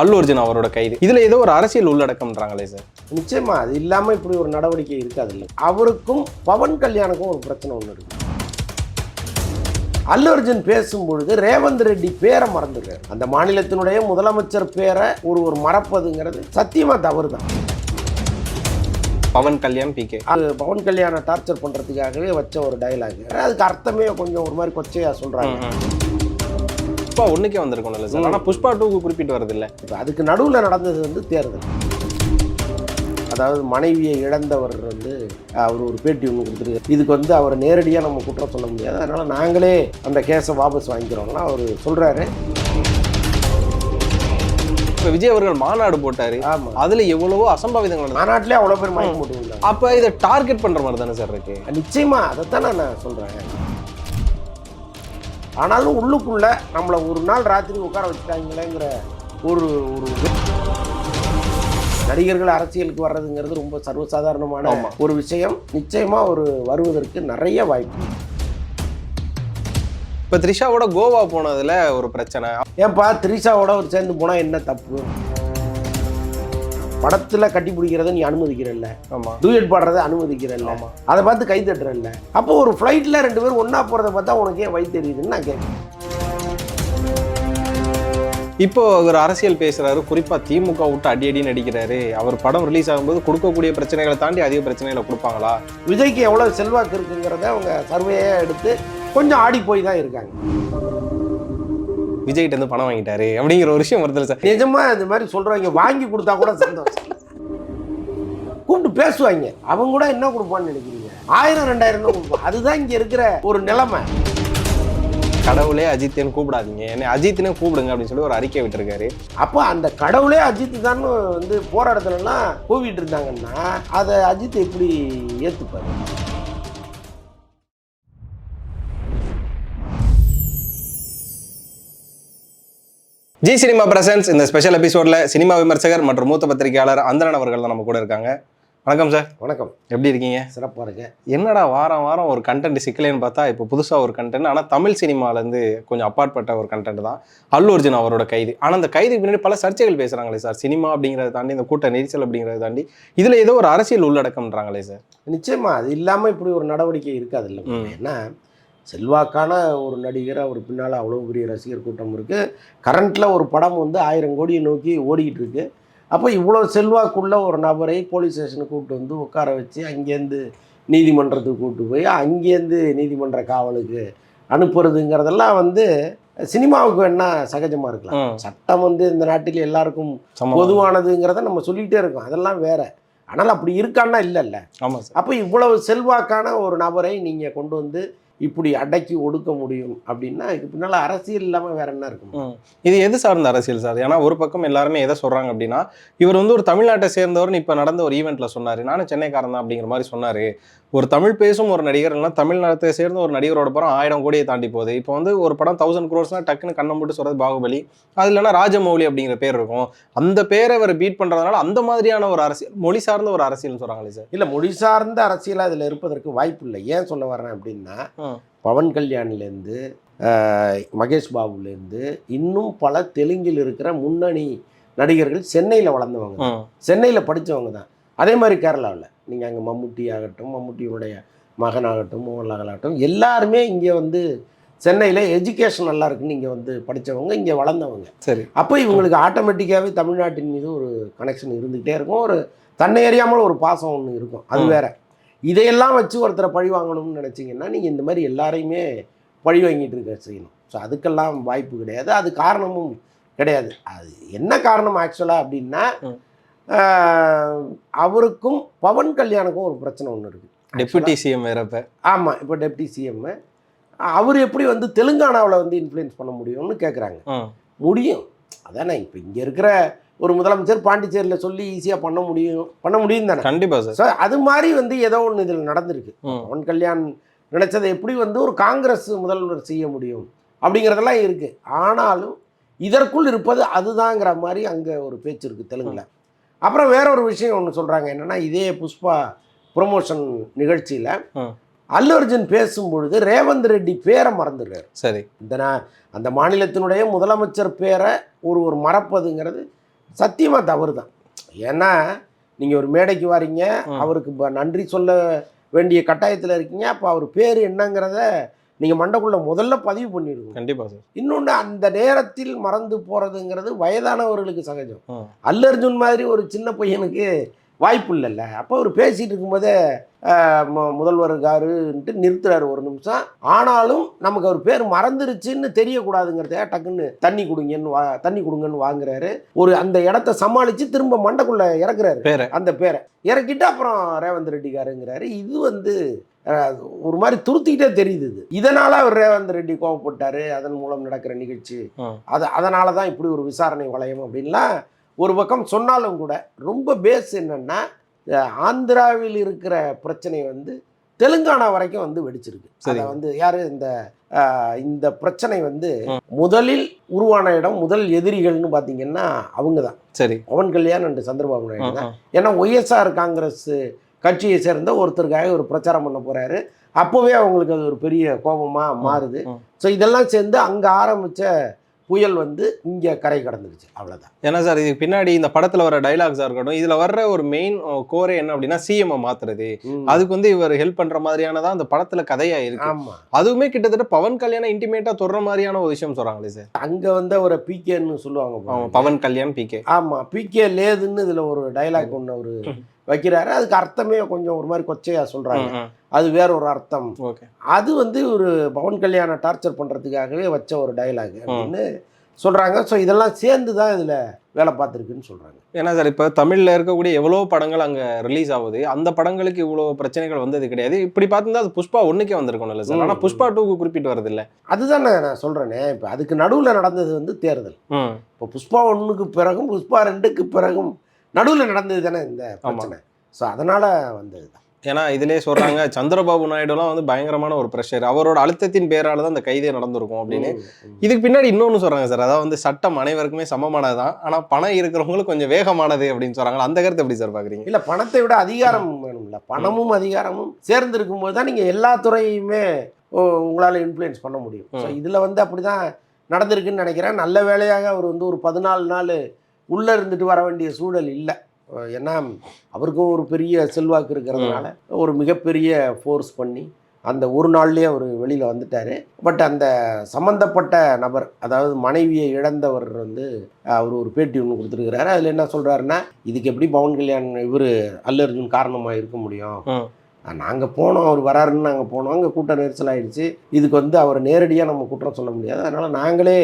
அல்லு அர்ஜுன் அவரோட கைது. இதுல ஏதோ ஒரு அரசியல் உள்ளடக்கம்ன்றாங்களே சார். நிச்சயமா அது இல்லாம இப்படி ஒரு நடவடிக்கை இருக்காது இல்லை அவருக்கும் பவன் கல்யாணுக்கும் ஒரு பிரச்சனை ஒன்று இருக்கு. அல்லு அர்ஜுன் பேசும் பொழுது ரேவந்த் ரெட்டி பேரை மறந்துடுறாரு. அந்த மாநிலத்தினுடைய முதலமைச்சர் பேரை ஒரு ஒரு மறப்பதுங்கிறது சத்தியமா தவறு தான் பவன் கல்யாண் பி கே. அது பவன் கல்யாண டார்ச்சர் பண்றதுக்காகவே வச்ச ஒரு டயலாக் அதுக்கு அர்த்தமே கொஞ்சம் ஒரு மாதிரி கொச்சையா சொல்றாங்க. புஷ்பா ஒண்ணுக்கே வந்திருக்கணும்ல சார். ஆனா புஷ்பா டூக்கு குறிப்பிட்டு வரது இல்ல இப்போ அதுக்கு நடுவில் நடந்தது வந்து தேர்தல். அதாவது மனைவியை இழந்தவர் வந்து அவர் ஒரு பேட்டி ஒன்று கொடுத்துருக்காரு. இதுக்கு வந்து அவர் நேரடியாக நம்ம குற்றம் சொல்ல முடியாது. அதனால் நாங்களே அந்த கேஸை வாபஸ் வாங்கிக்கிறோம்னா அவர் சொல்கிறாரு இப்ப விஜய் அவர்கள் மாநாடு போட்டாரு. ஆமாம் அதுல எவ்வளவோ அசம்பாவிதங்கள் மாநாட்டிலே அவ்வளோ பேர் மயக்கம் போட்டு அப்ப இதை டார்கெட் பண்ற மாதிரி தானே சார் இருக்கு? நிச்சயமா அதைத்தான் நான் சொல்கிறேன் ஆனாலும் உள்ளுக்குள்ள நம்மளை ஒரு நாள் ராத்திரி உட்கார வச்சுட்டாங்களேங்கிற ஒரு ஒரு நடிகர்கள் அரசியலுக்கு வர்றதுங்கிறது ரொம்ப சர்வசாதாரணமான. ஒரு விஷயம் நிச்சயமா ஒரு வருவதற்கு நிறைய வாய்ப்பு. இப்ப த்ரிஷாவோட கோவா போனதுல ஒரு பிரச்சனை ஏன்பா த்ரிஷாவோட ஒரு சேர்ந்து போனா என்ன தப்பு படத்துல கட்டி பிடிக்கிறத நீ அனுமதிக்கிறல்ல. டூயட் பாடுறத அனுமதிக்கிறல்ல. அதை பார்த்து கை தட்டுறல்ல. அப்போ ஒரு ஃப்ளைட்ல ரெண்டு பேரும் ஒண்ணா போறத பார்த்தா உனக்கு வயிற்று தெரியுதுன்னு நான் கேட்குறேன் இப்போ ஒரு அரசியல் பேசுறாரு. குறிப்பா திமுக விட்டு அடி அடி நடிக்கிறாரு அவர் படம் ரிலீஸ் ஆகும்போது கொடுக்கக்கூடிய பிரச்சனைகளை தாண்டி அதிக பிரச்சனைகளை கொடுப்பாங்களா? விஜய்க்கு எவ்வளவு செல்வாக்கு இருக்குங்கிறத அவங்க சர்வேயா எடுத்து கொஞ்சம் ஆடி போய் தான் இருக்காங்க. விஜய்கிட்ட இருந்து பணம் வாங்கிட்டாரு அப்படிங்கிற ஒரு விஷயம் வருது சார். நிஜமா இந்த மாதிரி சொல்றவங்க வாங்கி கொடுத்தா கூட சந்தோஷம். கூப்பிட்டு பேசுவாங்க. அவங்க கூட என்ன கொடுப்பான்னு நினைக்கிறீங்க? ஆயிரம் ரெண்டாயிரம் தான் கொடுப்பான் அதுதான் இங்க இருக்கிற ஒரு நிலைமை. கடவுளே அஜித்னு கூப்பிடாதீங்க. என்ன அஜித்னே கூப்பிடுங்க அப்படின்னு சொல்லி ஒரு அறிக்கை விட்டுருக்காரு. அப்போ அந்த கடவுளே அஜித் தான் வந்து போற இடத்துலலாம் கூவிட்டு இருந்தாங்கன்னா அதை அஜித் எப்படி ஏத்துப்பாரு? G cinema presents. இந்த ஸ்பெஷல் எபிசோட்ல சினிமா விமர்சகர் மற்றும் மூத்த பத்திரிகையாளர் அந்தரன் அவர்கள் தான் நம்ம கூட இருக்காங்க. வணக்கம் சார் வணக்கம். எப்படி இருக்கீங்க? சிறப்பா இருக்கு என்னடா வாரம் வாரம் ஒரு கண்டென்ட் சிக்கலேன்னு பார்த்தா இப்போ புதுசாக ஒரு கண்டென்ட் ஆனால் தமிழ் சினிமாலேருந்து கொஞ்சம் அப்பாற்பட்ட ஒரு கண்டென்ட் தான். அல்லு அர்ஜுன் அவரோட கைது. ஆனால் அந்த கைதுக்கு பின்னாடி பல சர்ச்சைகள் பேசுகிறாங்களே சார் சினிமா அப்படிங்கிறத தாண்டி இந்த கூட்ட நெரிசல் அப்படிங்கிறத தாண்டி இதில் ஏதோ ஒரு அரசியல் உள்ளடக்கம்ன்றாங்களே சார் நிச்சயமா அது இல்லாம இப்படி ஒரு நடவடிக்கை இருக்காது இல்லை. ஏன்னா செல்வாக்கான ஒரு நடிகர் அவர் பின்னால் அவ்வளோ பெரிய ரசிகர் கூட்டம் இருக்குது கரண்ட்டில் ஒரு படம் வந்து ஆயிரம் கோடியை நோக்கி ஓடிக்கிட்டு இருக்கு. அப்போ இவ்வளோ செல்வாக்குள்ள ஒரு நபரை போலீஸ் ஸ்டேஷனுக்கு கூப்பிட்டு வந்து உட்கார வச்சு அங்கேருந்து நீதிமன்றத்துக்கு கூப்பிட்டு போய் அங்கேருந்து நீதிமன்ற காவலுக்கு அனுப்புறதுங்கிறதெல்லாம் வந்து சினிமாவுக்கு வேணா சகஜமாக இருக்கலாம். சட்டம் வந்து இந்த நாட்டில் எல்லாருக்கும் பொதுவானதுங்கிறத நம்ம சொல்லிகிட்டே இருக்கோம். அதெல்லாம் வேற. ஆனால் அப்படி இருக்கான்னா இல்லைல்ல. ஆமாம் சார். அப்போ இவ்வளவு செல்வாக்கான ஒரு நபரை நீங்கள் கொண்டு வந்து இப்படி அடக்கி ஒடுக்க முடியும் அப்படின்னா இதுக்கு பின்னால் அரசியல் இல்லாமல் வேற என்ன இருக்கும்? இது எது சார்ந்த அரசியல் சார்? ஏன்னா ஒரு பக்கம் எல்லாருமே எதை சொல்கிறாங்க அப்படின்னா இவர் வந்து ஒரு தமிழ்நாட்டை சேர்ந்தவர்னு இப்போ நடந்த ஒரு ஈவெண்ட்டில் சொன்னார். நானும் சென்னைக்காரன் தான் அப்படிங்கிற மாதிரி சொன்னார். ஒரு தமிழ் பேசும் ஒரு நடிகர் இல்லைன்னா தமிழ்நாட்டை சேர்ந்த ஒரு நடிகரோட படம் ஆயிரம் கோடியை தாண்டி போகுது. இப்போ வந்து ஒரு படம் தௌசண்ட் க்ரோர்ஸ்னா டக்குன்னு கண்ணை மட்டும் சொல்றது பாகுபலி. அது இல்லைன்னா ராஜமௌலி அப்படிங்கிற பேர் இருக்கும். அந்த பேரை அவர் பீட் பண்றதுனால அந்த மாதிரியான ஒரு அரசியல் மொழி சார்ந்த ஒரு அரசியல்னு சொல்றாங்களே சார் இல்லை மொழி சார்ந்த அரசியல் அதில் இருப்பதற்கு வாய்ப்பு இல்லை. ஏன் சொல்ல வர்றேன் அப்படின்னா. பவன் கல்யாண்லேருந்து மகேஷ் பாபுலேருந்து இன்னும் பல தெலுங்கில் இருக்கிற முன்னணி நடிகர்கள் சென்னையில் வளர்ந்தவங்க. சென்னையில் படித்தவங்க தான். அதே மாதிரி கேரளாவில். நீங்கள் அங்கே மம்முட்டி ஆகட்டும் மம்முட்டியுடைய மகனாகட்டும் மோகன்லால் ஆகட்டும் எல்லாருமே இங்கே வந்து சென்னையில் எஜுகேஷன் நல்லா இருக்குன்னு இங்கே வந்து படித்தவங்க இங்கே வளர்ந்தவங்க. சரி. அப்போ இவங்களுக்கு ஆட்டோமேட்டிக்காகவே தமிழ்நாட்டின் மீது ஒரு கனெக்ஷன் இருந்துகிட்டே இருக்கும். ஒரு தன்னை அறியாமல் ஒரு பாசம் ஒன்று இருக்கும். அது. வேற. இதையெல்லாம் வச்சு ஒருத்தரை பழி வாங்கணும்னு நினச்சிங்கன்னா நீங்கள் இந்த மாதிரி எல்லாரையுமே பழி வாங்கிட்டு இருக்க செய்யணும். ஸோ அதுக்கெல்லாம் வாய்ப்பு கிடையாது. அது காரணமும் கிடையாது. அது என்ன காரணம் ஆக்சுவலாக அப்படின்னா அவருக்கும் பவன் கல்யாணுக்கும் ஒரு பிரச்சனை ஒன்று இருக்குது டெபுட்டி சிஎம் வேறப்ப ஆமாம் இப்போ டெப்டி சிஎம் அவர் எப்படி வந்து தெலுங்கானாவில் வந்து இன்ஃப்ளூயன்ஸ் பண்ண முடியும்னு கேட்குறாங்க. முடியும். அதானே இப்போ இங்கே இருக்கிற ஒரு முதலமைச்சர் பாண்டிச்சேரியில் சொல்லி ஈஸியாக பண்ண முடியும் பண்ண முடியும் தானே? கண்டிப்பா சார் அது மாதிரி வந்து ஏதோ ஒன்று இதில் நடந்திருக்கு. பவன் கல்யாண் நினைச்சதை எப்படி வந்து ஒரு காங்கிரஸ் முதல்வர் செய்ய முடியும் அப்படிங்கிறதெல்லாம் இருக்கு. ஆனாலும் இதற்குள் இருப்பது அதுதாங்கிற மாதிரி அங்கே ஒரு பேச்சு இருக்குது தெலுங்குல. அப்புறம் வேற ஒரு விஷயம் ஒன்று சொல்கிறாங்க என்னன்னா இதே புஷ்பா ப்ரொமோஷன் நிகழ்ச்சியில். அல்லு அர்ஜுன் பேசும் பொழுது ரேவந்த் ரெட்டி பேரை மறந்துடுறாரு சரி இந்த அந்த மாநிலத்தினுடைய முதலமைச்சர் பேரை ஒரு ஒரு மறப்பதுங்கிறது சத்தியமாக தவறு தான் ஏன்னா நீங்கள் ஒரு மேடைக்கு வாரீங்க. அவருக்கு நன்றி சொல்ல வேண்டிய கட்டாயத்தில் இருக்கீங்க அப்போ அவர் பேர் என்னங்கிறத நீங்கள் மண்டக்குள்ள முதல்ல பதிவு பண்ணிடுங்க. கண்டிப்பா சார். இன்னொன்று அந்த நேரத்தில் மறந்து போகிறதுங்கிறது வயதானவர்களுக்கு சகஜம். ம். அல்லு அர்ஜுன் மாதிரி ஒரு சின்ன பையனுக்கு வாய்ப்பு இல்லைல்ல அப்போ அவர் பேசிகிட்டு இருக்கும்போதே முதல்வர் இருக்காருன்ட்டு நிறுத்துறாரு ஒரு நிமிஷம். ஆனாலும் நமக்கு அவர் பேர் மறந்துருச்சுன்னு தெரியக்கூடாதுங்கிறதுக்காக டக்குன்னு தண்ணி கொடுங்கன்னு வா தண்ணி கொடுங்கன்னு வாங்குறாரு. ஒரு அந்த இடத்த சமாளித்து திரும்ப மண்டைக்குள்ளே இறக்குறாரு. பேரை. அந்த பேரை. இறக்கிட்டு அப்புறம் ரேவந்த் ரெட்டிக்காருங்கிறாரு. இது வந்து ஒரு மாதிரி துருத்திக்கிட்டே தெரியுது இது. இதனால அவர் ரேவந்த் ரெட்டி கோவப்பட்டாரு. அதன் மூலம் நடக்கிற நிகழ்ச்சி. அது அதனால தான் இப்படி ஒரு விசாரணை வளையம் அப்படின்லாம் ஒரு பக்கம் சொன்னாலும் கூட ரொம்ப பேஸ் என்னன்னா ஆந்திராவில் இருக்கிற பிரச்சனை வந்து தெலுங்கானா வரைக்கும் வந்து வெடிச்சிருக்கு சரி. அதை வந்து யாரு இந்த இந்த பிரச்சனை வந்து. முதலில் உருவான இடம் முதல் எதிரிகள்னு பார்த்தீங்கன்னா அவங்க தான் சரி பவன் கல்யாண் அண்ட் சந்திரபாபு நாயுடு தான். ஏன்னா ஒய்எஸ்ஆர் காங்கிரஸ் கட்சியை சேர்ந்த ஒருத்தருக்காக ஒரு பிரச்சாரம் பண்ண போறாரு அப்போவே அவங்களுக்கு அது ஒரு பெரிய கோபமா மாறுது. ஸோ இதெல்லாம் சேர்ந்து அங்கே ஆரம்பிச்ச புயல் வந்து இங்கே கரை கடந்துருச்சு. அவ்வளோதான் ஏன்னா சார் இதுக்கு பின்னாடி இந்த படத்துல வர டைலாக்ஸா இருக்கட்டும் இதுல வர்ற ஒரு மெயின் கோரே என்ன அப்படின்னா சிஎம் மாத்துறது. அதுக்கு வந்து இவர் ஹெல்ப் பண்ற மாதிரியானதான் அந்த படத்துல கதையா இருக்கு. ஆமாம் அதுவுமே கிட்டத்தட்ட பவன் கல்யாணம் இன்டிமேட்டா தொடுற மாதிரியான ஒரு விஷயம் சொல்றாங்களே சார். அங்கே வந்து ஒரு பிகேன்னு சொல்லுவாங்க. பவன் கல்யாண் பிகே ஆமாம் பிகே லேதுன்னு இதில் ஒரு டைலாக் ஒன்று அவர் வைக்கிறாரு. அதுக்கு அர்த்தமே கொஞ்சம் ஒரு மாதிரி கொச்சையாக சொல்கிறாங்க அது வேற ஒரு அர்த்தம். ஓகே. அது வந்து ஒரு பவன் கல்யாண டார்ச்சர் பண்ணுறதுக்காகவே வச்ச ஒரு டைலாக் அப்படின்னு சொல்கிறாங்க ஸோ இதெல்லாம் சேர்ந்து தான் இதில் வேலை பார்த்துருக்குன்னு சொல்கிறாங்க ஏன்னா சார் இப்போ தமிழ்ல இருக்கக்கூடிய எவ்வளோ படங்கள் அங்க ரிலீஸ் ஆகுது அந்த படங்களுக்கு இவ்வளோ பிரச்சனைகள் வந்தது கிடையாது. இப்படி பார்த்துருந்தா அது புஷ்பா ஒண்ணுக்கே வந்திருக்கணும் இல்லை சார். ஆனா ம். புஷ்பா டூக்கு குறிப்பிட்டு வரது இல்ல அதுதான் நான் நான் சொல்கிறேனே இப்போ அதுக்கு நடுவில் நடந்தது வந்து தேர்தல். இப்போ புஷ்பா ஒன்றுக்கு பிறகும் புஷ்பா ரெண்டுக்கு பிறகும் நடுவில் நடந்தது தானே இந்த பிரச்சனை? ஸோ அதனால் வந்தது தான். ஏன்னா இதிலே சொல்றாங்க சந்திரபாபு நாயுடுலாம் வந்து பயங்கரமான ஒரு ப்ரெஷர் அவரோட அழுத்தத்தின் பேரால தான் அந்த கைதே நடந்திருக்கும் அப்படின்னு. இதுக்கு பின்னாடி இன்னொன்னு சொல்றாங்க சார். அதாவது வந்து சட்டம் அனைவருக்குமே சமமானது தான். ஆனா பணம் இருக்கிறவங்களுக்கு கொஞ்சம் வேகமானது அப்படின்னு சொல்றாங்க அந்த கருத்து எப்படி சார் பாக்குறீங்க? இல்லை பணத்தை விட அதிகாரம் வேணும்ல. பணமும் அதிகாரமும் சேர்ந்து இருக்கும்போது தான் நீங்கள் எல்லா துறையுமே உங்களால் இன்ஃப்ளூயன்ஸ் பண்ண முடியும். ஸோ. இதில் வந்து அப்படி தான் நடந்திருக்குன்னு நினைக்கிறேன். நல்ல வேலையாக அவர் வந்து ஒரு பதினாலு நாள் உள்ளே இருந்துட்டு வர வேண்டிய சூழல் இல்லை. ஏன்னா அவருக்கும் ஒரு பெரிய செல்வாக்கு இருக்கிறதுனால ஒரு மிகப்பெரிய ஃபோர்ஸ் பண்ணி அந்த ஒரு நாள்லயே அவர் வெளியில் வந்துட்டார். பட் அந்த சம்மந்தப்பட்ட நபர் அதாவது மனைவியை இழந்தவர் வந்து அவர் ஒரு பேட்டி ஒன்று கொடுத்துருக்கிறாரு. அதில் என்ன சொல்கிறாருன்னா இதுக்கு எப்படி பவன் கல்யாண் இவர் அல்லு அர்ஜுன் காரணமாக இருக்க முடியும். நாங்கள் போனோம் அவர் வராருன்னு நாங்கள் போனோம். அங்கே கூட்ட நெரிசல் ஆயிடுச்சு. இதுக்கு வந்து அவர் நேரடியாக நம்ம குற்றம் சொல்ல முடியாது. அதனால் நாங்களே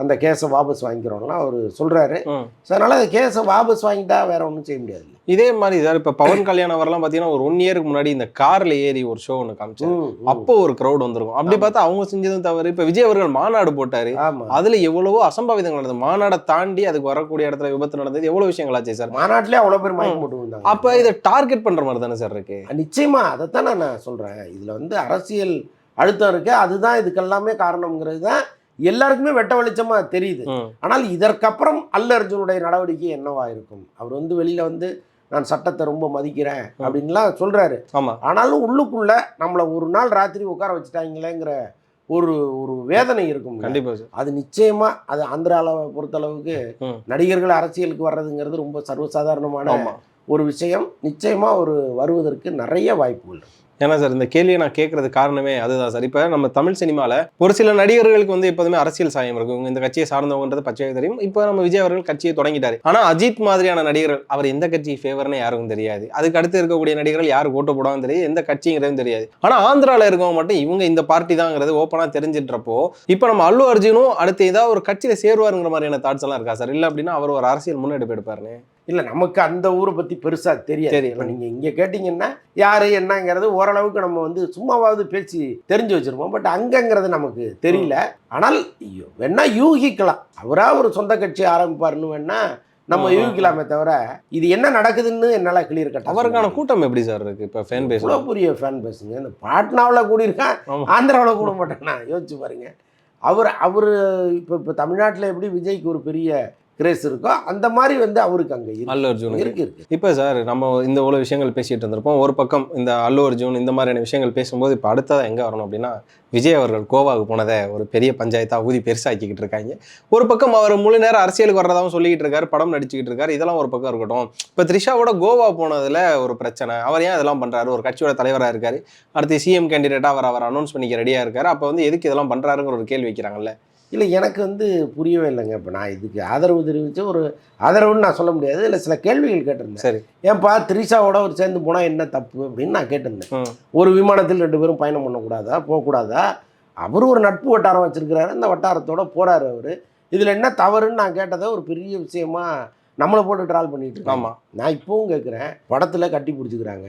அந்த கேஸை வாபஸ் வாங்கிக்கிறோம்லாம் அவர் சொல்கிறாரு. ஸோ அதனால் அந்த கேஸை வாபஸ் வாங்கிட்டா வேற ஒன்றும் செய்ய முடியாது இதே மாதிரி சார் இப்ப பவன் கல்யாணம் வரலாம் பாத்தீங்கன்னா ஒரு ஒன் இயருக்கு முன்னாடி இந்த கார்ல ஏறி ஒரு ஷோ ஒன்று காமிச்சாரு. அப்போ ஒரு crowd வந்திருக்கும். அப்படி. பார்த்தா அவங்க செஞ்சதும் தவறு. இப்ப விஜய் அவர்கள் மாநாடு போட்டாரு. அதுல எவ்வளவோ அசம்பாவிதங்கள் நடந்தது. மாநாடை தாண்டி அதுக்கு வரக்கூடிய இடத்துல விபத்து நடந்தது. எவ்வளவு விஷயங்களாச்சு சார்? மாநாட்டிலே அவ்வளோ பேர் மயக்கம் போட்டு வந்தாங்க அப்ப இதை டார்கெட் பண்ற மாதிரி தானே சார் இருக்கு? நிச்சயமா. அதைத்தான் நான் சொல்கிறேன் இதில் வந்து அரசியல் அழுத்தம் இருக்கு. அதுதான் இதுக்கெல்லாமே காரணம்ங்கிறது தான் எல்லாருக்குமே வெட்ட வெளிச்சமாக தெரியுது. ஆனால் இதற்கப்புறம் அல்ல அர்ஜுனுடைய நடவடிக்கை என்னவா இருக்கும்? அவர் வந்து வெளியில் வந்து நான் சட்டத்தை ரொம்ப மதிக்கிறேன் அப்படின்லாம் சொல்கிறாரு ஆமா. ஆனாலும் உள்ளுக்குள்ள நம்மளை ஒரு நாள் ராத்திரி உட்கார வச்சுட்டாங்களேங்கிற ஒரு ஒரு வேதனை இருக்கும் கண்டிப்பா சார். அது நிச்சயமா அது ஆந்திராவை பொறுத்தளவுக்கு. நடிகர்கள் அரசியலுக்கு வர்றதுங்கிறது ரொம்ப சர்வசாதாரணமான ஒரு விஷயம். நிச்சயமா ஒரு வருவதற்கு நிறைய வாய்ப்புகள் இருக்கு. ஏன்னா சார் இந்த கேள்வியை நான் கேட்கறது காரணமே அதுதான் சார். இப்போ நம்ம தமிழ் சினிமாவில் ஒரு சில நடிகர்களுக்கு வந்து எப்போதுமே அரசியல் சாயம் இருக்கும். இவங்க இந்த கட்சியை சார்ந்தவங்கன்றது பச்சையாக தெரியும். இப்போ நம்ம விஜய் அவர்கள் கட்சியை தொடங்கிட்டாரு. ஆனால் அஜித் மாதிரியான நடிகர்கள் அவர் எந்த கட்சி ஃபேவர்னு யாருக்கும் தெரியாது. அதுக்கு அடுத்து இருக்கக்கூடிய நடிகர்கள் யார் ஓட்டு போடாமல் தெரியாது. எந்த கட்சிங்கிறதும் தெரியாது. ஆனால் ஆந்திராவில் இருக்கவங்க மட்டும் இவங்க இந்த பார்ட்டி தாங்கிறது ஓப்பனாக தெரிஞ்சிட்றப்போ இப்போ நம்ம அல்லு அர்ஜுனும் அடுத்து ஏதாவது ஒரு கட்சியில் சேருவாருங்கிற மாதிரியான தாட்ஸ் எல்லாம் இருக்கா சார்? இல்லை அப்படின்னா அவர் ஒரு அரசியல் முன்னெடுப்பு எடுப்பாருன்னு? இல்ல நமக்கு அந்த ஊரை பத்தி பெருசா தெரியாது. இப்ப நீங்க இங்க கேட்டீங்கன்னா யாரு என்னங்கிறது ஓரளவுக்கு நம்ம வந்து சும்மாவாவது பேசி தெரிஞ்சு வச்சிருப்போம். பட் அங்கங்கிறது நமக்கு தெரியல. ஆனால் ஐயோ, வேணா யூகிக்கலாம். அவரா ஒரு சொந்த கட்சி ஆரம்பிப்பாருன்னு வேணா நம்ம. யூகிக்கலாமே தவிர இது என்ன நடக்குதுன்னு என்னால கிளியர் கட்ட அவருக்கான கூட்டம் எப்படி சார் இருக்கு? இப்போ ஃபேன் பேஸ் இவ்வளோ பெரிய ஃபேன் பேசுங்க இந்த பாட்னாவில் கூடியிருக்கான். ஆந்திராவில் கூட மாட்டேன்னா யோசிச்சு பாருங்க. அவர் அவர் இப்போ இப்போ தமிழ்நாட்டில் எப்படி விஜய்க்கு ஒரு பெரிய கிரேஸ் இருக்கோ அந்த மாதிரி வந்து அவருக்கு அங்கே அல்லு அர்ஜுனுக்கு இருக்கு இருக்கு. இப்போ சார் நம்ம இந்த இவ்வளோ விஷயங்கள் பேசிட்டு இருந்திருப்போம். ஒரு பக்கம் இந்த அல்லு அர்ஜுன் இந்த மாதிரியான விஷயங்கள் பேசும்போது இப்போ அடுத்ததாக எங்கே வரணும் அப்படின்னா விஜய் அவர்கள் கோவாவுக்கு போனதை ஒரு பெரிய பஞ்சாயத்தாக ஊதி பெருசாக்கிக்கிட்டு இருக்காங்க. ஒரு பக்கம் அவர் முழு நேரம் அரசியலுக்கு வர்றதாவும் சொல்லிக்கிட்டு இருக்காரு படம் நடிச்சுக்கிட்டு இருக்காரு. இதெல்லாம் ஒரு பக்கம் இருக்கட்டும். இப்போ த்ரிஷாவோட கோவா போனதில் ஒரு பிரச்சனை. அவர் ஏன் இதெல்லாம் பண்ணுறாரு ஒரு கட்சியோட தலைவராக இருக்காரு. அடுத்து சிஎம் கேண்டிடேட்டாக அவர் அவர் அனௌன்ஸ் பண்ணிக்க ரெடியாக இருக்காரு. அப்போ வந்து எதுக்கு இதெல்லாம் பண்ணுறாருங்கிற ஒரு கேள்வி வைக்கிறாங்கல்ல. இல்லை எனக்கு வந்து புரியவே இல்லைங்க. இப்போ நான் இதுக்கு ஆதரவு தெரிவித்து ஒரு ஆதரவுன்னு நான் சொல்ல முடியாது. இல்லை சில கேள்விகள் கேட்டிருந்தேன். சரி. ஏன்பா த்ரிஷாவோட ஒரு சேர்ந்து போனால் என்ன தப்பு அப்படின்னு நான் கேட்டிருந்தேன். ஒரு விமானத்தில் ரெண்டு பேரும் பயணம் பண்ணக்கூடாதா போகக்கூடாதா? அவர் ஒரு நட்பு வட்டாரம் வச்சிருக்கிறாரு. அந்த வட்டாரத்தோட போறாரு அவர். இதில் என்ன தவறுன்னு நான் கேட்டதை ஒரு பெரிய விஷயமா நம்மளை போட்டு ட்ரால் பண்ணிட்டு இருக்காங்க. ஆமாம் நான் இப்பவும் கேட்குறேன். படத்தில் கட்டி பிடிச்சிக்கிறாங்க.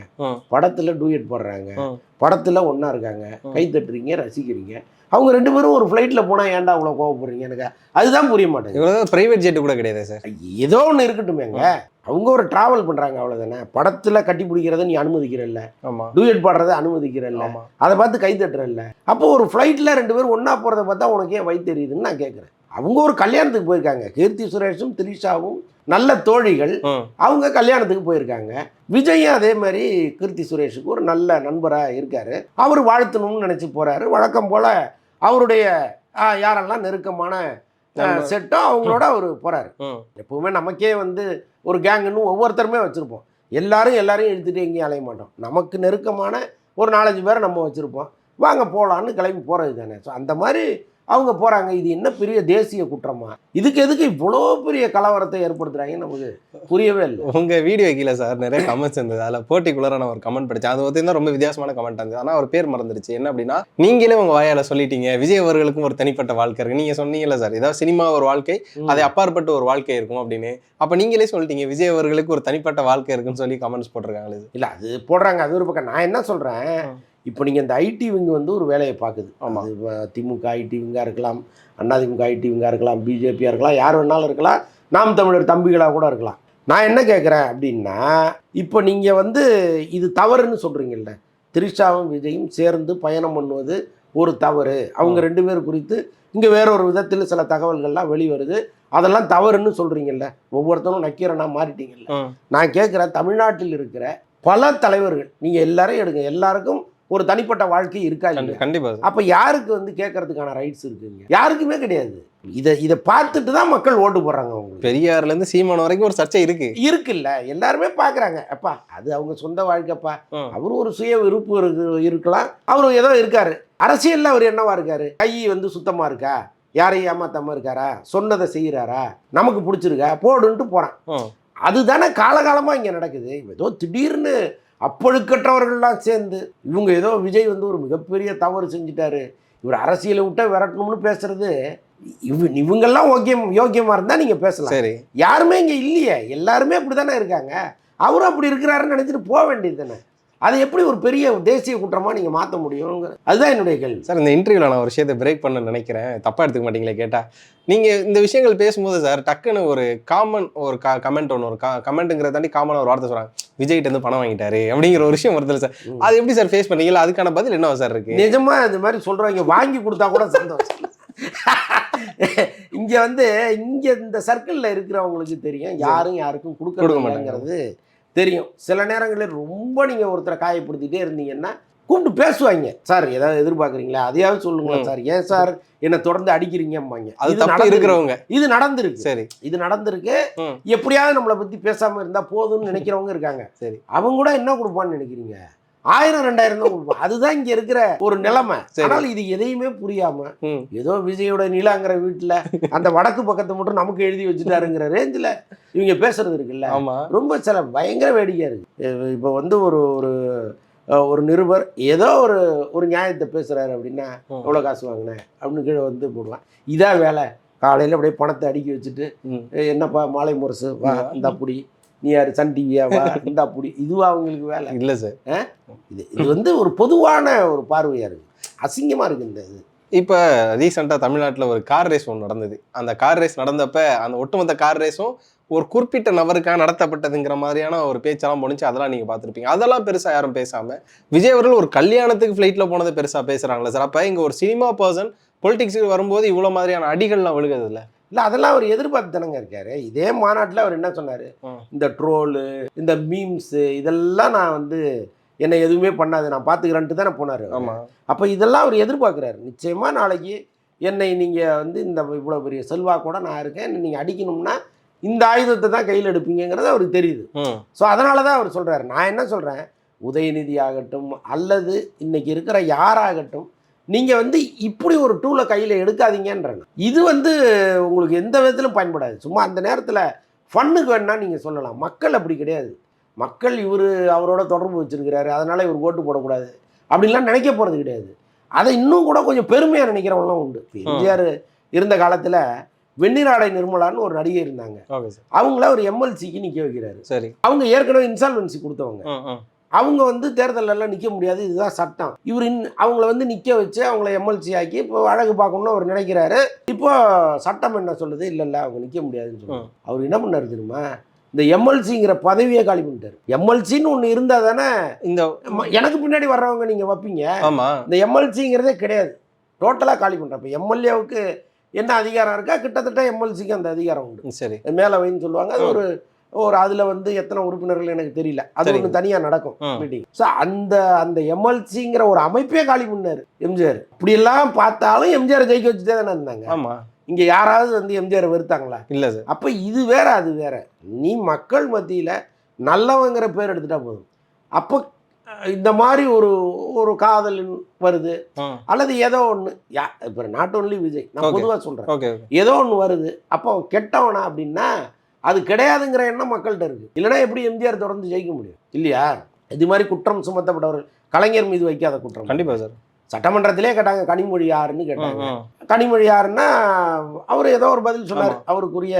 படத்தில் டூயட் போடுறாங்க. படத்தில் ஒன்றா இருக்காங்க. கை தட்டுறீங்க ரசிக்கிறீங்க. அவங்க ரெண்டு பேரும் ஒரு ஃப்ளைட்டில் போனால் ஏன்டா அவ்வளோ கோவப்படுறீங்க எனக்கு? அதுதான் புரிய மாட்டேங்குது. இவ்வளோ பிரைவேட் ஜெட்டு கூட கிடையாது சார். ஏதோ ஒன்று இருக்கட்டுமேங்க அவங்க ஒரு டிராவல் பண்ணுறாங்க அவ்வளோதானே படத்தில் கட்டி பிடிக்கிறத நீ அனுமதிக்கிறல்ல. ஆமாம் டூயட் பாடுறதை அனுமதிக்கிறல்ல. அதை பார்த்து கை தட்டுறல்ல. அப்போ ஒரு ஃப்ளைட்டில் ரெண்டு பேரும் ஒன்றா போகிறத பார்த்தா உனக்கு ஏன் வயிறு தெரியுதுன்னு நான் கேட்குறேன் அவங்க ஒரு கல்யாணத்துக்கு போயிருக்காங்க. கீர்த்தி சுரேஷும் திரிஷாவும் நல்ல தோழிகள். அவங்க கல்யாணத்துக்கு போயிருக்காங்க. விஜயும் அதே மாதிரி கீர்த்தி சுரேஷுக்கு ஒரு நல்ல நண்பராக இருக்காரு. அவர் வாழ்த்தணும்னு நினச்சி போகிறாரு வழக்கம் போல் அவருடைய யாரெல்லாம் நெருக்கமான. செட்டோ அவங்களோட அவர் போகிறாரு ம். எப்பவுமே நமக்கே வந்து ஒரு கேங்குன்னு ஒவ்வொருத்தருமே வச்சுருப்போம். எல்லாரும் எல்லாரையும் இழுத்துட்டு எங்கேயும் அலைய மாட்டோம். நமக்கு நெருக்கமான ஒரு நாலஞ்சு பேரை நம்ம வச்சுருப்போம். வாங்க போகலான்னு கிளம்பி போகிறது தானே. ஸோ அந்த மாதிரி அவங்க போகிறாங்க இது என்ன பெரிய தேசிய குற்றமா? இதுக்கு எதுக்கு இவ்வளோ பெரிய கலவரத்தை ஏற்படுத்துகிறாங்கன்னு நமக்கு புரியவே இல்லை. உங்க வீடியோ கீழே சார் நிறைய கமெண்ட்ஸ் இருந்தது. அதில் போட்டிக்குள்ளார நான் ஒரு கமெண்ட் படித்தேன் அது பார்த்தீங்கன்னா ரொம்ப வித்தியாசமான கமெண்ட் இருந்தது. ஆனால் அவர் பேர் மறந்துருச்சு. என்ன அப்படின்னா நீங்களே உங்க வாயால சொல்லிட்டீங்க. விஜய் அவர்களுக்கும் ஒரு தனிப்பட்ட வாழ்க்கை இருக்கு. நீங்க சொன்னீங்கல்ல சார் ஏதாவது சினிமா ஒரு வாழ்க்கை அதை அப்பாற்பட்ட ஒரு வாழ்க்கை இருக்கும் அப்படின்னு. அப்ப நீங்களே சொல்லிட்டீங்க விஜய் அவர்களுக்கு ஒரு தனிப்பட்ட வாழ்க்கை இருக்குன்னு சொல்லி கமெண்ட்ஸ் போட்டிருக்காங்களே. இல்லை அது போடுறாங்க அது ஒரு பக்கம். நான் என்ன சொல்கிறேன். இப்போ நீங்கள் இந்த ஐடி விங்கு வந்து ஒரு வேலையை பார்க்குது. ஆமா. அது வ- திமுக ஐடி விங்காக இருக்கலாம் அதிமுக ஐடி விங்காக இருக்கலாம் பிஜேபியாக இருக்கலாம் யார் வேணாலும் இருக்கலாம் நாம் தமிழர் தம்பிகளாக கூட இருக்கலாம். நான் என்ன கேட்குறேன் அப்படின்னா இப்போ நீங்கள் வந்து இது தவறுன்னு சொல்கிறீங்கல்ல திரிஷாவும் விஜயும் சேர்ந்து பயணம் பண்ணுவது ஒரு தவறு. அவங்க. ரெண்டு பேர் குறித்து இங்கே வேற ஒரு விதத்தில் சில தகவல்கள்லாம் வெளிவருது. அதெல்லாம் தவறுன்னு சொல்கிறீங்கல்ல ஒவ்வொருத்தரும் நக்கீரனா மாறிட்டீங்கல்ல. நான் கேட்குறேன் தமிழ்நாட்டில் இருக்கிற பல தலைவர்கள் நீங்கள் எல்லாரையும் எடுங்க. எல்லாருக்கும் ஒரு தனிப்பட்ட வாழ்க்கை இருக்கா கண்டிப்பா. அப்போ யாருக்கு வந்து கேட்கறதுக்கான ரைட்ஸ் இருக்குங்க? யாருக்குமே கிடையாது. இதை இதை பார்த்துட்டு தான் மக்கள் ஓட்டு போடுறாங்க அவங்களுக்கு. பெரியார்ல இருந்து சீமான் வரைக்கும் ஒரு சர்ச்சை இருக்கு. இருக்குல்ல. எல்லாருமே பார்க்குறாங்க. அப்பா அது அவங்க சொந்த வாழ்க்கைப்பா. அவர் ஒரு சுய விருப்பு இருக்கு இருக்கலாம். அவர் ஏதோ இருக்காரு. அரசியல்ல அவர் என்னவா இருக்காரு? கை வந்து சுத்தமா இருக்கா? யாரையும் ஏமாத்தாம இருக்காரா? சொன்னதை செய்யறாரா நமக்கு பிடிச்சிருக்கா? போடுன்ட்டு போறான். அதுதானே காலகாலமா இங்க நடக்குது. ஏதோ திடீர்னு அப்பழுக்கற்றவர்கள்லாம் சேர்ந்து இவங்க ஏதோ விஜய் வந்து ஒரு மிகப்பெரிய தவறு செஞ்சிட்டாரு. இவர் அரசியலை விட்டா விரட்டணும்னு பேசுறது இவ இவங்கெல்லாம் ஓகேம் யோக்கியமா இருந்தா நீங்க பேசலாம். சரி. யாருமே இங்கே இல்லையே. எல்லாருமே அப்படி தானே இருக்காங்க. அவரும் அப்படி இருக்கிறாருன்னு நினச்சிட்டு போக வேண்டியது தானே. அதை எப்படி ஒரு பெரிய தேசிய குற்றமாக நீங்கள் மாற்ற முடியுங்கிற அதுதான் என்னுடைய கேள்வி. சார் இந்த இன்டர்வியூல நான் ஒரு விஷயத்தை பிரேக் பண்ண நினைக்கிறேன். தப்பா எடுத்துக்க மாட்டீங்களே கேட்டா. நீங்க இந்த விஷயங்கள் பேசும்போது சார் டக்குன்னு ஒரு காமன் ஒரு கமெண்ட் ஒன்று ஒரு கமெண்ட்டுங்கிறத தாண்டி காமனாக ஒரு வார்த்தை சொல்றாங்க. விஜய்கிட்ட இருந்து பணம் வாங்கிட்டாரு அப்படிங்கிற ஒரு விஷயம் வருதுல்ல சார். அது எப்படி சார் ஃபேஸ் பண்ணீங்களா அதுக்கான பதில் என்னவா சார் இருக்கு? நிஜமா இந்த மாதிரி சொல்கிறவங்க வாங்கி கொடுத்தா கூட சந்தோஷம். இங்கே வந்து இங்கே இந்த சர்க்கிளில் இருக்கிறவங்களுக்கு தெரியும். யாரும் யாருக்கும் கொடுக்க கொடுக்க மாட்டாங்க. மாட்டாங்கிறது தெரியும். சில நேரங்களில் ரொம்ப நீங்கள் ஒருத்தரை காயப்படுத்திட்டே இருந்தீங்கன்னா கூப்பிட்டு பேசுவாங்க. சார் ஏதாவது எதிர்பார்க்குறீங்களா? அதையாவது சொல்லுங்களேன். சார். ஏன் சார் என்னை தொடர்ந்து அடிக்கிறீங்கம்பாங்க. அது தப்பு. இருக்கிறவங்க. இது நடந்திருக்கு. சரி. இது நடந்திருக்கு. எப்படியாவது நம்மளை பத்தி பேசாம இருந்தா போதும்னு நினைக்கிறவங்க இருக்காங்க. சரி. அவங்க கூட என்ன கொடுப்பான்னு நினைக்கிறீங்க? ஆயிரம் ரெண்டாயிரம் தான் அதுதான் இங்க இருக்கிற ஒரு நிலைமை. ஆனால் இது எதையுமே புரியாம ஏதோ விஜயோட நிலாங்கிற வீட்டுல அந்த வடக்கு பக்கத்தை மட்டும் நமக்கு எழுதி வச்சுட்டாருங்கிற ரேஞ்சில் இவங்க பேசுறது இருக்குல்ல. ரொம்ப சில பயங்கர வேடிக்கையா இருக்கு. இப்போ வந்து ஒரு ஒரு ஒரு நிருபர் ஏதோ ஒரு ஒரு நியாயத்தை பேசுறாரு அப்படின்னா. எவ்வளோ காசு வாங்கினேன் அப்படின்னு கீழே வந்து போடுவான். இதான் வேலை. காலையில் அப்படியே பணத்தை அடுக்கி வச்சுட்டு ம். "ஏய், என்னப்பா மாலை முரசு வா. இந்த புடி. நீ யார் சன் டிவியா வா இந்த புடி. இதுவா அவங்களுக்கு வேலை? இல்ல சார். இது இது வந்து ஒரு பொதுவான ஒரு பார்வையா இருக்கு. அசிங்கமா இருக்கு இந்த இது. இப்போ ரீசெண்டாக தமிழ்நாட்டில் ஒரு கார் ரேஸ் ஒன்று நடந்தது. அந்த கார் ரேஸ் நடந்தப்ப அந்த ஒட்டுமொத்த கார் ரேஸும் ஒரு குறிப்பிட்ட நபருக்காக நடத்தப்பட்டதுங்கிற மாதிரியான ஒரு பேச்செல்லாம் போணுச்சு. அதெல்லாம் நீங்கள் பார்த்துருப்பீங்க. அதெல்லாம் பெருசாக யாரும் பேசாமல் விஜய் அவர்கள் ஒரு கல்யாணத்துக்கு ஃப்ளைட்டில் போனதை பெருசாக பேசுகிறாங்களே சார். அப்போ இங்கே ஒரு சினிமா பர்சன் பொலிட்டிக்ஸுக்கு வரும்போது இவ்வளோ மாதிரியான அடிகள்லாம் விழுகுது இல்லை இல்லை அதெல்லாம் அவர் எதிர்பார்த்து தானங்க இருக்காரு. இதே மாநாட்டில் அவர் என்ன சொன்னார். இந்த ட்ரோலு இந்த மீம்ஸு இதெல்லாம் நான் வந்து என்னை எதுவுமே பண்ணாது. நான் பார்த்துக்கிறேன்ட்டு தானே போனார் ஆமா. அப்போ இதெல்லாம் அவர் எதிர்பார்க்குறாரு. நிச்சயமாக நாளைக்கு என்னை நீங்கள் வந்து இந்த இவ்வளோ பெரிய செல்வாக்கோட நான் இருக்கேன். நீங்கள் அடிக்கணும்னா இந்த ஆயுதத்தை தான் கையில் எடுப்பீங்கிறது அவருக்கு தெரியுது. ஸோ அதனால தான் அவர் சொல்கிறாரு நான் என்ன சொல்கிறேன் உதயநிதி ஆகட்டும் அல்லது இன்னைக்கு இருக்கிற யாராகட்டும் நீங்கள் வந்து இப்படி ஒரு டூலை கையில் எடுக்காதீங்கன்றேன் இது வந்து உங்களுக்கு எந்த விதத்திலும் பயன்படாது. சும்மா அந்த நேரத்தில் ஃபன்னுக்கு வேணா நீங்கள் சொல்லலாம். மக்கள் அப்படி கிடையாது. மக்கள் இவர் அவரோட தொடர்பு வச்சிருக்கிறாரு. அதனால் இவர் ஓட்டு போடக்கூடாது. அப்படின்லாம் நினைக்க போகிறது கிடையாது. அதை இன்னும் கூட கொஞ்சம் பெருமையாக நினைக்கிறவங்களாம் உண்டு. எம்ஜிஆர் இருந்த காலத்தில் வெண்ணிராடை நிர்மலான்னு ஒரு நடிகை இருந்தாங்க. அவங்கள ஒரு எம்எல்சிக்கு நிற்க வைக்கிறாரு. சரி. அவங்க ஏற்கனவே இன்சால்வன்சி கொடுத்தவங்க. அவங்க வந்து தேர்தல்ல எல்லாம் நிற்க முடியாது. இதுதான் சட்டம். இவர் இன் அவங்கள வந்து நிற்க வச்சு அவங்கள எம்எல்சி ஆக்கி இப்போ அழகு பார்க்கணும்னு அவர் நினைக்கிறாரு. இப்போ சட்டம் என்ன சொல்லுது? இல்லை இல்லை அவங்க நிற்க முடியாதுன்னு சொல்லுவாங்க அவர் என்ன பண்ணாரு தெரியுமா? இந்த எம்எல்சிங்கிற பதவியை காலி பண்ணிட்டாரு. எம்எல்சின்னு ஒன்று இருந்தால் தானே இந்த எனக்கு பின்னாடி வர்றவங்க நீங்கள் வைப்பீங்க. இந்த எம்எல்சிங்கிறதே கிடையாது. டோட்டலாக காலி பண்ணுறேன் இப்போ எம்எல்ஏவுக்கு என்ன அதிகாரம் இருக்கா? கிட்டத்தட்ட எம்எல்சிக்கு அந்த அதிகாரம் உண்டு. சரி. மேலே வைன்னு சொல்லுவாங்க. அது ஒரு ஒரு அதில் வந்து எத்தனை உறுப்பினர்கள் எனக்கு தெரியல. அது. ஒன்று தனியாக நடக்கும். மீட்டிங் ஸோ அந்த அந்த எம்எல்சிங்கிற ஒரு அமைப்பே காலி பண்ணார் எம்ஜிஆர் இப்படியெல்லாம் பார்த்தாலும் எம்ஜிஆர் ஜெயிக்க வச்சுட்டே தானே இருந்தாங்க. ஆமா. இங்கே யாராவது வந்து எம்ஜிஆர் வெறுத்தாங்களா? இல்ல சார். அப்போ இது வேற அது வேற. நீ மக்கள் மத்தியில் நல்லவங்கிற பேர் எடுத்துட்டா போதும். அப்போ இந்த மாதிரி ஒரு ஒரு காதல் வருது. அல்லது ஏதோ ஒன்று இப்போ நாட் ஒன்லி விஜய். நான். பொதுவாக சொல்கிறேன் ஓகே ஏதோ ஒன்று வருது. அப்போ கெட்டவனா அப்படின்னா அது கிடையாதுங்கிற எண்ணம் மக்கள்கிட்ட இருக்கு. இல்லைன்னா எப்படி எம்ஜிஆர் தொடர்ந்து ஜெயிக்க முடியும்? இல்லையா? இது மாதிரி குற்றம் சுமத்தப்பட்டவர்கள் கலைஞர் மீது வைக்காத குற்றம். கண்டிப்பா சார். சட்டமன்றத்திலே கேட்டாங்க கனிமொழி யாருன்னு கேட்டாங்க. கனிமொழி யாருன்னா அவர் ஏதோ ஒரு பதில் சொன்னார். அவருக்குரிய.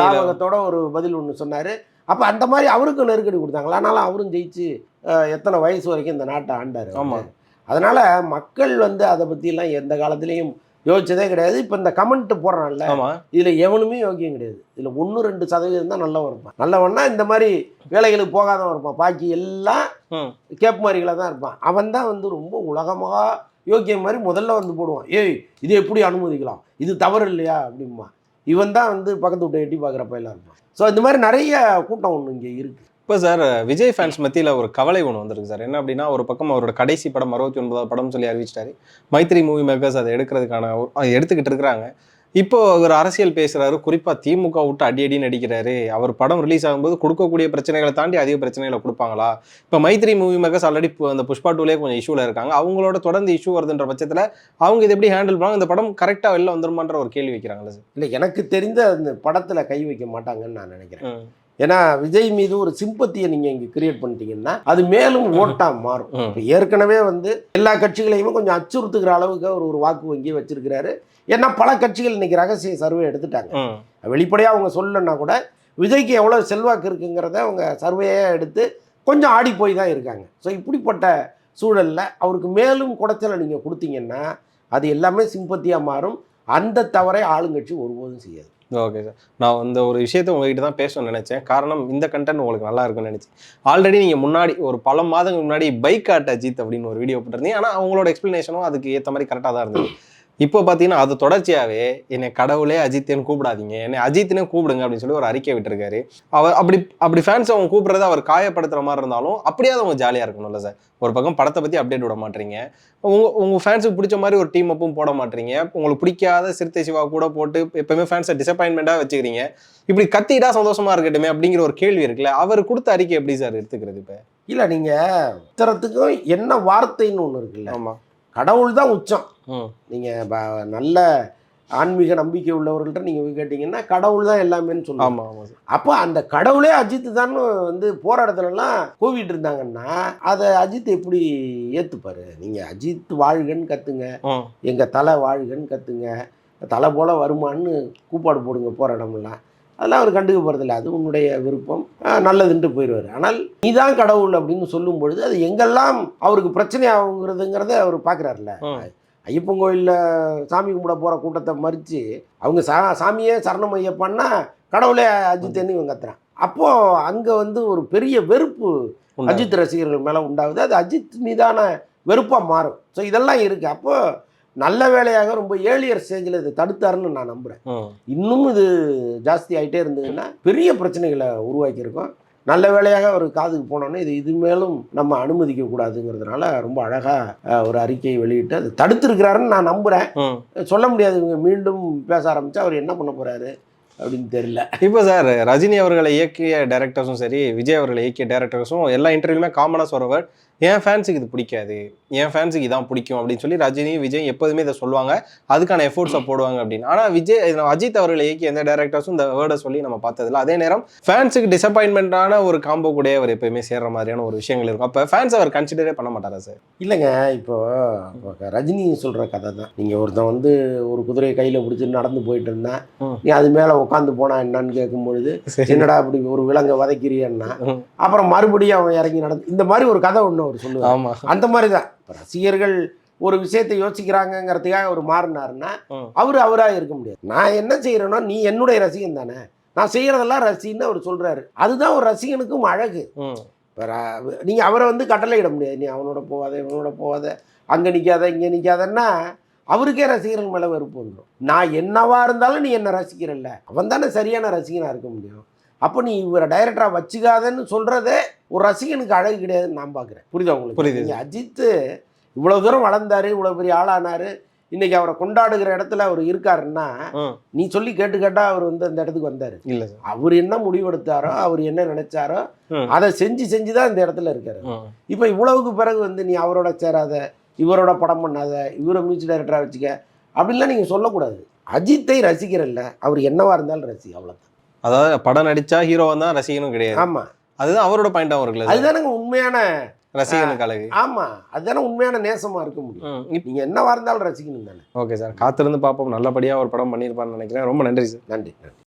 லாபகத்தோட ஒரு பதில் ஒன்று சொன்னார். அப்போ அந்த மாதிரி அவருக்கு நெருக்கடி கொடுத்தாங்களா? ஆனாலும் அவரும் ஜெயிச்சு எத்தனை வயசு வரைக்கும் இந்த நாட்டை ஆண்டார் ஆமா. அதனால மக்கள் வந்து அதை பற்றிலாம் எந்த காலத்துலேயும் யோசிச்சதே கிடையாது. இப்போ இந்த கமெண்ட் போடுறான்ல இதில் எவனுமே யோக்கியம் கிடையாது. இதில் ஒன்று ரெண்டு சதவீதம் தான் நல்லவன் இருப்பான். நல்லவன்னா இந்த மாதிரி வேலைகளுக்கு போகாதவன் இருப்பான். பாக்கி எல்லாம் கேப் மாதிரிகளாக தான் இருப்பான். அவன் தான் வந்து ரொம்ப உலகமாக யோக்கியம் மாதிரி முதல்ல வந்து போடுவான். ஏய் இது எப்படி அனுமதிக்கலாம்? இது தவறு இல்லையா? அப்படிம்பா இவன் தான் வந்து பக்கத்து விட்டு எட்டி பார்க்குறப்ப எல்லாம் இருப்பான் ஸோ இந்த மாதிரி நிறைய கூட்டம் ஒன்று இங்கே இருக்குது இப்போ சார் விஜய் ஃபேன்ஸ் மத்தியில் ஒரு கவலை ஒன்று வந்திருக்கு சார். என்ன அப்படின்னா ஒரு பக்கம் அவரோட கடைசி படம் அறுபத்தி ஒன்பதாவது படம் சொல்லி அறிவிச்சிட்டாரு. மைத்ரி மூவி மேக்கர்ஸ் அதை எடுக்கிறதுக்கான எடுத்துக்கிட்டு இருக்கிறாங்க. இப்போ ஒரு அரசியல் பேசுறாரு குறிப்பா திமுக விட்டு அடி அடி நடிக்கிறாரு. அவர் படம் ரிலீஸ் ஆகும்போது கொடுக்கக்கூடிய பிரச்சனைகளை தாண்டி அதிக பிரச்சனைகளை கொடுப்பாங்களா? இப்போ மைத்ரி மூவி மேக்கர்ஸ் ஆல்ரெடி அந்த புஷ்பா டூலே கொஞ்சம் இஷ்யூல இருக்காங்க. அவங்களோட தொடர்ந்து இஷ்யூ வருதுன்ற பட்சத்தில் அவங்க இதை எப்படி ஹேண்டில் பண்ணுவாங்க? இந்த படம் கரெக்டாக வெளில வந்துருமான்ற ஒரு கேள்வி வைக்கிறாங்களா சார். இல்லை எனக்கு தெரிந்த அந்த படத்தில் கை வைக்க மாட்டாங்கன்னு நான் நினைக்கிறேன். ஏன்னா விஜய் மீது ஒரு சிம்பத்தியை நீங்கள் இங்கே கிரியேட் பண்ணிட்டீங்கன்னா அது மேலும் ஓட்டாக மாறும். இப்போ ஏற்கனவே வந்து எல்லா கட்சிகளையுமே கொஞ்சம் அச்சுறுத்துகிற அளவுக்கு அவர் ஒரு வாக்கு வங்கி வச்சிருக்கிறாரு. ஏன்னா பல கட்சிகள் இன்னைக்கு ரகசிய சர்வே எடுத்துட்டாங்க. வெளிப்படையாக அவங்க சொல்லலைன்னா கூட விஜய்க்கு எவ்வளோ செல்வாக்கு இருக்குங்கிறத அவங்க சர்வேயாக எடுத்து கொஞ்சம் ஆடி போய் தான் இருக்காங்க. ஸோ இப்படிப்பட்ட சூழலில் அவருக்கு மேலும் குடைச்சலை நீங்கள் கொடுத்தீங்கன்னா அது எல்லாமே சிம்பத்தியாக மாறும். அந்த தவறை ஆளுங்கட்சி ஒருபோதும் செய்யாது. ஓகே சார் நான் இந்த ஒரு விஷயத்தை உங்ககிட்ட தான் பேசணும்னு நினைச்சேன். காரணம் இந்த கண்டென்ட் உங்களுக்கு நல்லா இருக்கும்னு நினைச்சேன். ஆல்ரெடி நீங்கள் முன்னாடி ஒரு பல மாதங்கள் முன்னாடி பைக் ஆட்ட அஜித் அப்படின்னு ஒரு வீடியோ போட்டிருந்தீங்க. ஆனால் அவங்களோட எக்ஸ்பிளனேஷனும் அதுக்கு ஏற்ற மாதிரி கரெக்டாக தான் இருந்தது. இப்போ பார்த்தீங்கன்னா அது தொடர்ச்சியாகவே என்னை கடவுளே அஜித்தேன்னு கூப்பிடாதீங்க. என்னை அஜித்னே கூப்பிடுங்க அப்படின்னு சொல்லி ஒரு அறிக்கை விட்டுருக்காரு. அவர் அப்படி அப்படி ஃபேன்ஸ் அவங்க கூப்பிடுறது அவர் காயப்படுத்துற மாதிரி இருந்தாலும் அப்படியே அவங்க ஜாலியாக இருக்கணும்ல சார் ஒரு பக்கம் படத்தை பற்றி அப்டேட் விட மாட்டீங்க. உங்க உங்க ஃபேன்ஸுக்கு பிடிச்ச மாதிரி ஒரு டீம் அப்பும் போட மாட்டீங்க. உங்களுக்கு பிடிக்காத சிறுத்தை சிவா கூட போட்டு எப்பவுமே ஃபேன்ஸை டிசப்பாயின்மெண்ட்டாக வச்சுக்கிறீங்க. இப்படி கத்திட்டா சந்தோஷமா இருக்கட்டுமே அப்படிங்கிற ஒரு கேள்வி இருக்குல்ல. அவர் கொடுத்த அறிக்கை எப்படி சார் எடுத்துக்கிறது இப்போ? இல்லை நீங்கள் உத்தரத்துக்கும் என்ன வார்த்தைன்னு ஒன்று இருக்குல்ல. ஆமா. கடவுள் தான் உச்சம் நீங்கள் நல்ல ஆன்மீக நம்பிக்கை உள்ளவர்கள்ட்ட நீங்கள் கேட்டிங்கன்னா கடவுள் தான் எல்லாமேன்னு சொல்லுவாங்க. ஆமா ஆமா சார் அப்போ அந்த கடவுளே அஜித் தான் வந்து போகிற இடத்துலலாம் கூவிட்டு இருந்தாங்கன்னா அதை அஜித் எப்படி ஏற்றுப்பாரு நீங்கள் அஜித் வாழ்கன்னு கத்துங்க. எங்கள் தலை வாழ்கன்னு கத்துங்க. தலை போல் வருமான்னு கூப்பாடு போடுங்க போகிற இடமெல்லாம். அதெல்லாம் அவர் கண்டுக்க போகிறதில்ல அது உன்னுடைய விருப்பம். நல்லதுன்ட்டு போயிடுவார். ஆனால் நீதான் கடவுள் அப்படின்னு சொல்லும் பொழுது அது எங்கெல்லாம் அவருக்கு பிரச்சனை ஆகுங்கிறதுங்கிறத அவர் பார்க்குறாருல ம். ஐயப்பன் கோயிலில் சாமி கும்பிட போகிற கூட்டத்தை மறித்து அவங்க சா சாமியே சரணம் ஐயப்பான்னா கடவுளே அஜித்தேன்னு இவங்க கத்துறான். அப்போது அங்கே வந்து ஒரு பெரிய வெறுப்பு? அஜித் ரசிகர்கள் மேலே உண்டாகுது. அது அஜித் மீதான வெறுப்பாக மாறும். ஸோ இதெல்லாம் இருக்குது அப்போ நல்ல வேலையாக ரொம்ப ஏழியர் ஸ்டேஜில் இதை தடுத்தாருன்னு நான் நம்புகிறேன். இன்னும் இது ஜாஸ்தி ஆகிட்டே இருந்ததுன்னா பெரிய பிரச்சனைகளை உருவாக்கியிருக்கோம். நல்ல வேலையாக ஒரு காதுக்கு போனோன்னே இது இது மேலும் நம்ம அனுமதிக்க கூடாதுங்கிறதுனால ரொம்ப அழகாக ஒரு அறிக்கையை வெளியிட்டு அது தடுத்திருக்கிறாருன்னு நான் நம்புகிறேன் ம். சொல்ல முடியாது இவங்க மீண்டும் பேச ஆரம்பிச்சா அவர் என்ன பண்ண போறாரு அப்படின்னு தெரியல. இப்போ சார் ரஜினி அவர்களை இயக்கிய டேரக்டர்ஸும் சரி விஜய் அவர்களை இயக்கிய டேரக்டர்ஸும் எல்லா இன்டர்வியூலுமே காமனாக சொல்றவர். என் ஃபேன்ஸுக்கு இது பிடிக்காது. என் ஃபேன்ஸுக்கு இதான் பிடிக்கும் அப்படின்னு சொல்லி ரஜினி விஜய் எப்போதுமே இதை சொல்லுவாங்க. அதுக்கான எஃபோர்ட்ஸை போடுவாங்க அப்படின்னு. ஆனால் விஜய் அஜித் அவர்களை இயக்கிய எந்த டேரக்டர்ஸும் இந்த வேர்டை சொல்லி நம்ம பார்த்ததில்ல. அதே நேரம் ஃபேன்ஸுக்கு டிசப்பாயின்மெண்ட்டான ஒரு காம்போ கூட அவர் எப்பயுமே சேர்ற மாதிரியான ஒரு விஷயங்கள் இருக்கும். அப்போ ஃபேன்ஸ் அவர் கன்சிடரே பண்ண மாட்டாரா சார் இல்லைங்க இப்போ ரஜினி சொல்கிற கதை தான். நீங்கள் ஒருத்தன் வந்து ஒரு குதிரையை கையில் பிடிச்சி நடந்து போயிட்டு இருந்தான். நீ அது மேலே உட்காந்து போனா என்னன்னு கேட்கும்பொழுது என்னடா அப்படி ஒரு விலங்கை வதைக்கிறியன்னா. அப்புறம் மறுபடியும் அவன் இறங்கி நடந்து இந்த மாதிரி ஒரு கதை ஒன்று அவர் சொல்லுவார். ஆமா. அந்த மாதிரி தான் ரசிகர்கள் ஒரு விஷயத்தை யோசிக்கிறாங்கங்கிறதுக்காக அவர் மாறினாருன்னா. அவர் அவராக இருக்க முடியாது. நான் என்ன செய்கிறேன்னா நீ என்னுடைய ரசிகன் தானே. நான் செய்கிறதெல்லாம் ரசின்னு அவர் சொல்கிறாரு அதுதான் ஒரு ரசிகனுக்கும் அழகு. நீங்கள் அவரை வந்து கட்டளையிட முடியாது. நீ அவனோட போகாத இவனோட போகாத அங்கே நிற்காத இங்கே நிற்காதன்னா அவருக்கே ரசிகர்கள் மேலே வெறுப்பு வந்துடும் நான் என்னவா இருந்தாலும் நீ என்ன ரசிக்கிறல்ல. அவன் தானே சரியான ரசிகனாக இருக்க முடியும். அப்போ நீ இவரை டைரக்டராக வச்சுக்காதன்னு சொல்கிறதே ஒரு ரசிகனுக்கு அழகு கிடையாதுன்னு நான் பார்க்குறேன் புரியுதா உங்களுக்கு? புரியுது. நீங்கள் அஜித்து இவ்வளோ தூரம் வளர்ந்தாரு இவ்வளோ பெரிய ஆளானாரு இன்னைக்கு அவரை கொண்டாடுகிற இடத்துல அவர் இருக்காருன்னா நீ சொல்லி கேட்டு கேட்டா அவர் வந்து அந்த இடத்துக்கு வந்தார். இல்ல அவர் என்ன முடிவெடுத்தாரோ அவர் என்ன நினைச்சாரோ. அதை செஞ்சு செஞ்சு தான் இந்த இடத்துல இருக்காரு. இப்போ இவ்வளவுக்கு பிறகு வந்து நீ அவரோட சேராத இவரோட படம் பண்ணாத இவரை மியூசிக் டைரக்டராக வச்சுக்க அப்படின்லாம் நீங்கள் சொல்லக்கூடாது. அஜித்தை ரசிக்கிறல்ல அவர் என்னவா இருந்தாலும் ரசி அவ்வளோதான் அதாவது படம் நடிச்சா ஹீரோவா தான் ரசிகனும் கிடையாது. ஆமாம் அதுதான் அவரோட பாயிண்டாகவும் இருக்குல்ல அதுதானங்க உண்மையான ரசிகனுக்கு அழகு. ஆமாம் அதுதானே உண்மையான நேசமாக இருக்க முடியும். நீங்கள் என்னவா இருந்தாலும் ரசிக்கணும் தானே. ஓகே சார் காத்திருந்து பார்ப்போம். நல்லபடியாக ஒரு படம் பண்ணியிருப்பான்னு நினைக்கிறேன். ரொம்ப நன்றி சார் நன்றி நன்றி.